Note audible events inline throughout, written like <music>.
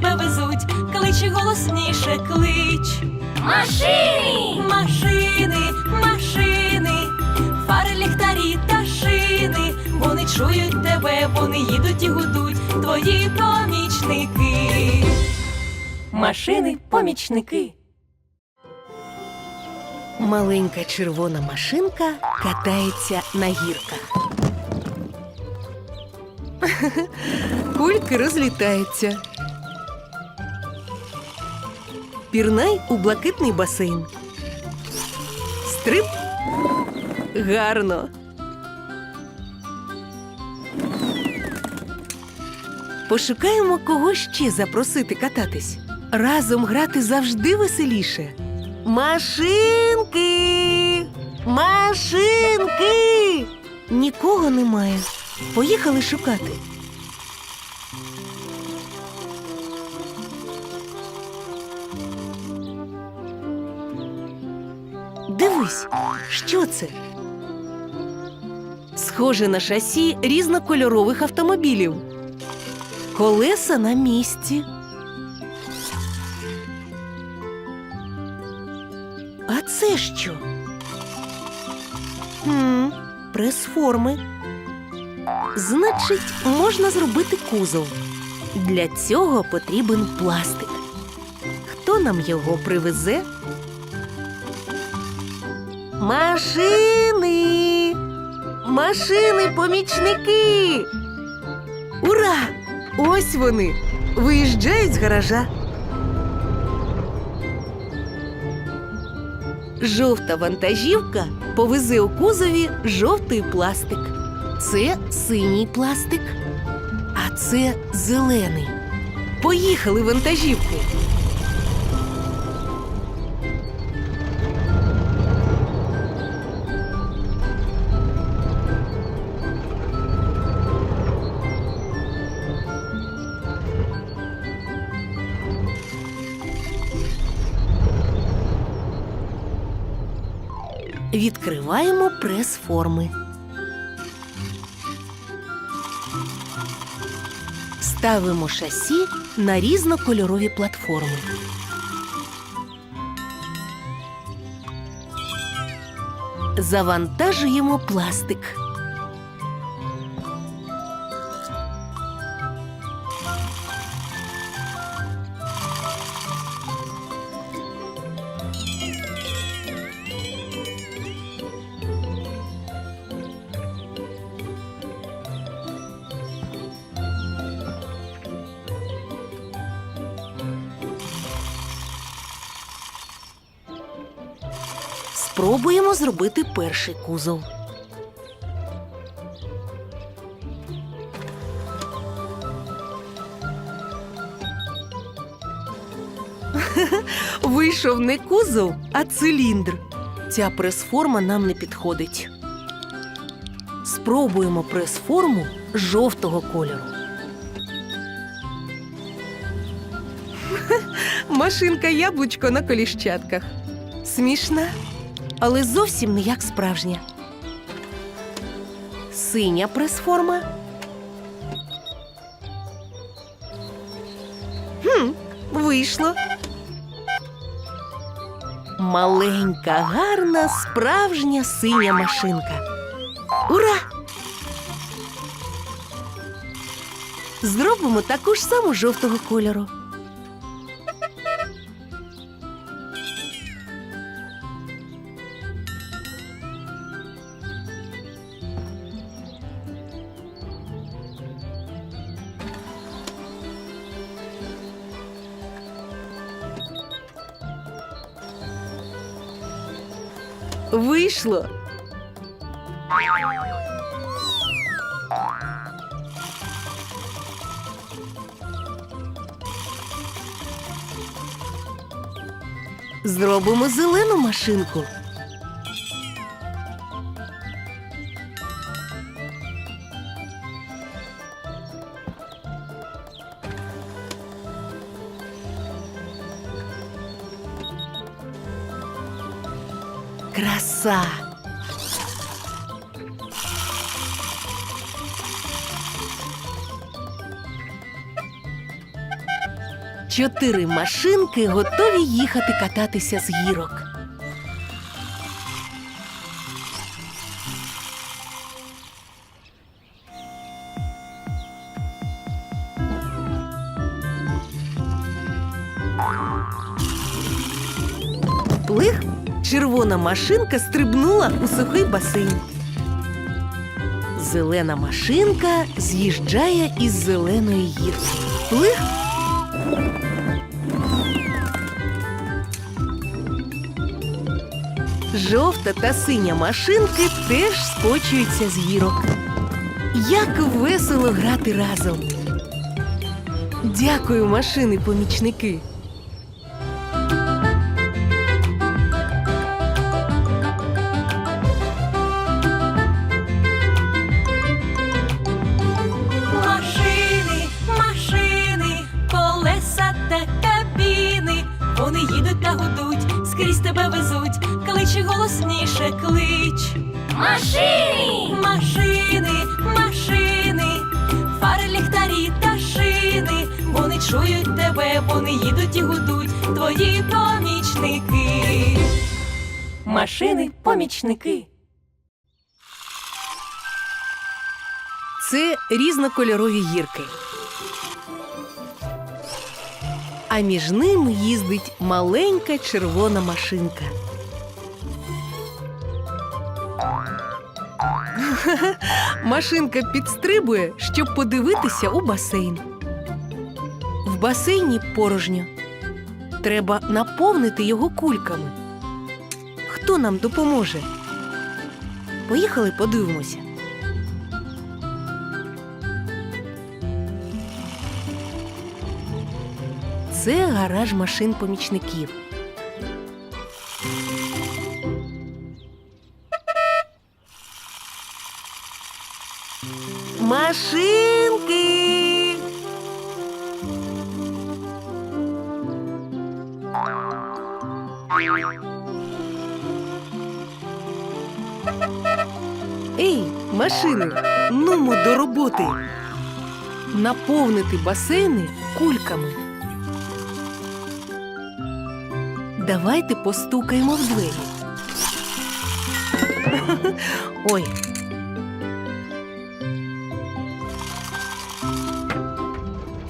тебе везуть, кличе голосніше, клич. Машини! Машини, машини, фари, ліхтарі та шини, вони чують тебе, вони їдуть і гудуть, твої помічники. Машини, помічники. Маленька червона машинка катається на гірках. <laughs> Кульки розлітаються. Пірнай у блакитний басейн. Стрип. Гарно. Пошукаємо кого ще запросити кататись. Разом грати завжди веселіше. Машинки! Машинки! Нікого немає. Поїхали шукати. Дивись, що це? Схоже на шасі різнокольорових автомобілів. Колеса на місці. А це що? Хм, прес-форми. Значить, можна зробити кузов. Для цього потрібен пластик. Хто нам його привезе? Машини! Машини, помічники! Ура! Ось вони! Виїжджають з гаража. Жовта вантажівка повезе у кузові жовтий пластик. Це синій пластик, а це зелений. Поїхали вантажівки. Відкриваємо прес-форми. Ставимо шасі на різнокольорові платформи. Завантажуємо пластик. Спробуємо зробити перший кузов. <laughs> Вийшов не кузов, а циліндр. Ця прес-форма нам не підходить. Спробуємо прес-форму жовтого кольору. <laughs> Машинка яблучко на коліщатках. Смішна, але зовсім не як справжня. Синя прес-форма. Хм, вийшло. Маленька, гарна, справжня синя машинка. Ура! Зробимо таку ж саму жовтого кольору. Вийшло. Зробимо зелену машинку. Краса! Чотири машинки готові їхати кататися з гірок. Плих, червона машинка стрибнула у сухий басейн. Зелена машинка з'їжджає із зеленої гірки. Плих. Жовта та синя машинки теж скочуються з гірок. Як весело грати разом. Дякую, машини-помічники. Та гудуть, скрізь тебе везуть, кличе голосніше, клич. Машини! Машини, машини, фари, ліхтарі та шини. Вони чують тебе, вони їдуть і гудуть, твої помічники. Машини, помічники. Це різнокольорові гірки. А між ними їздить маленька червона машинка. <laughs> Машинка підстрибує, щоб подивитися у басейн. В басейні порожньо. Треба наповнити його кульками. Хто нам допоможе? Поїхали подивимося. Це гараж машин помічників. Машинки. Ей, машини, нумо до роботи. Наповнити басейни кульками. Давайте постукаємо в двері. Ой.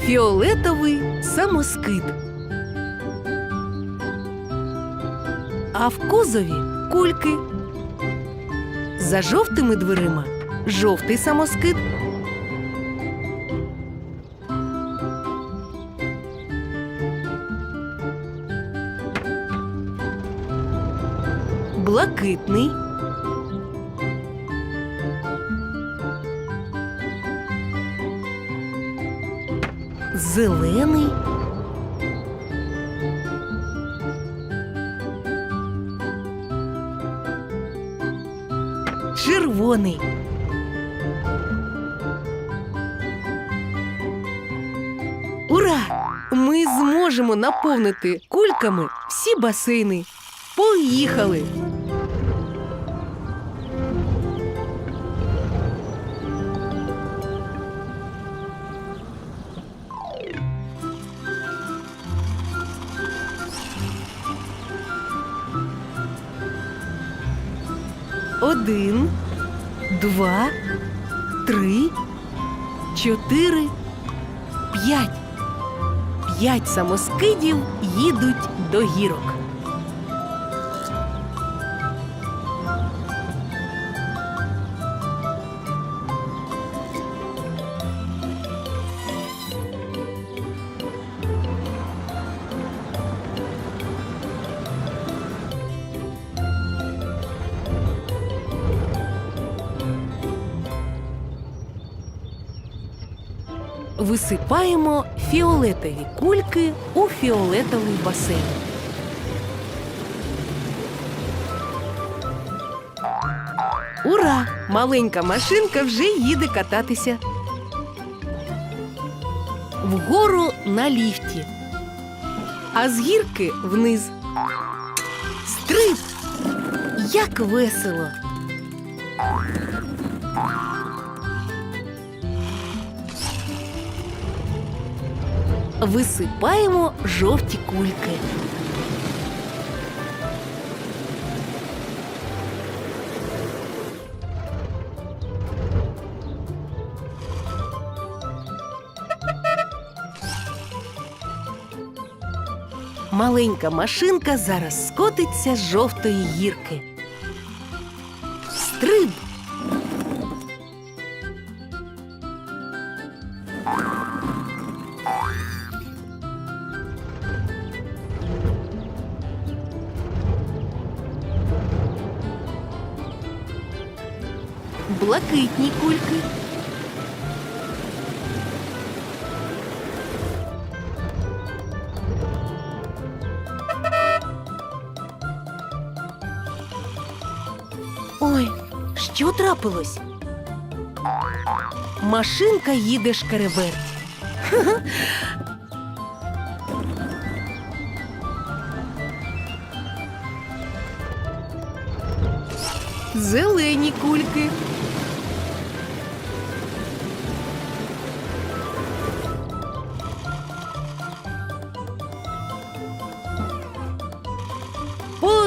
Фіолетовий самоскид. А в кузові кульки. За жовтими дверима жовтий самоскид. Блакитний. Зелений. Червоний. Ура! Ми зможемо наповнити кульками всі басейни. Поїхали! Один, два, три, чотири, п'ять. П'ять самоскидів їдуть до гірок. Висипаємо фіолетові кульки у фіолетовий басейн. Ура! Маленька машинка вже їде кататися. Вгору на ліфті. А з гірки вниз. Стриб! Як весело! Висипаємо жовті кульки. Маленька машинка зараз скотиться з жовтої гірки. Стриб! Блакитні кульки. Ой, що трапилось? Машинка їде шкереберть. <laughs> Зелені кульки.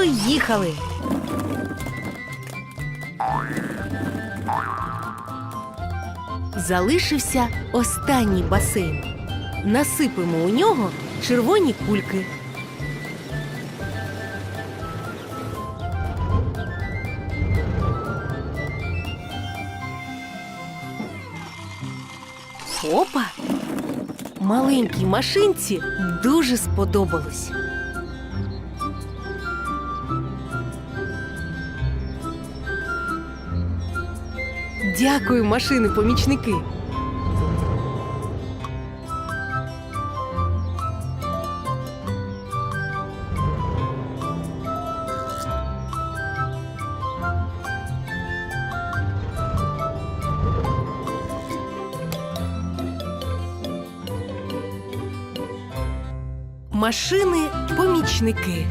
Поїхали! Залишився останній басейн. Насипемо у нього червоні кульки. Опа! Маленькій машинці дуже сподобалось. Дякую, машини помічники. Машини помічники.